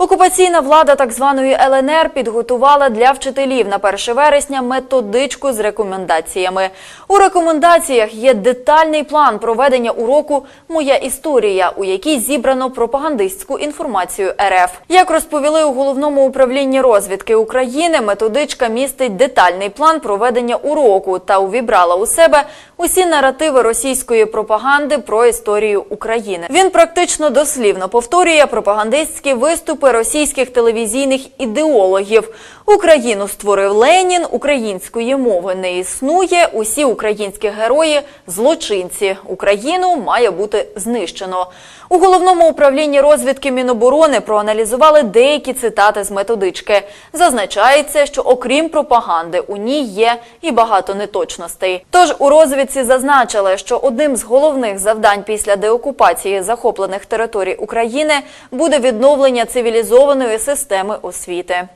Окупаційна влада так званої ЛНР підготувала для вчителів на 1 вересня методичку з рекомендаціями. У рекомендаціях є детальний план проведення уроку Моя історія, у якій зібрано пропагандистську інформацію РФ. Як розповіли у головному управлінні розвідки України, методичка містить детальний план проведення уроку та увібрала у себе усі наративи російської пропаганди про історію України. Він практично дослівно повторює пропагандистські виступи російських телевізійних ідеологів. Україну створив Ленін, української мови не існує. Усі українські герої злочинці. Україну має бути знищено. У головному управлінні розвідки Міноборони проаналізували деякі цитати з методички. Зазначається, що окрім пропаганди, у ній є і багато неточностей. Тож у розвідці зазначили, що одним з головних завдань після деокупації захоплених територій України буде відновлення цивілізованої системи освіти.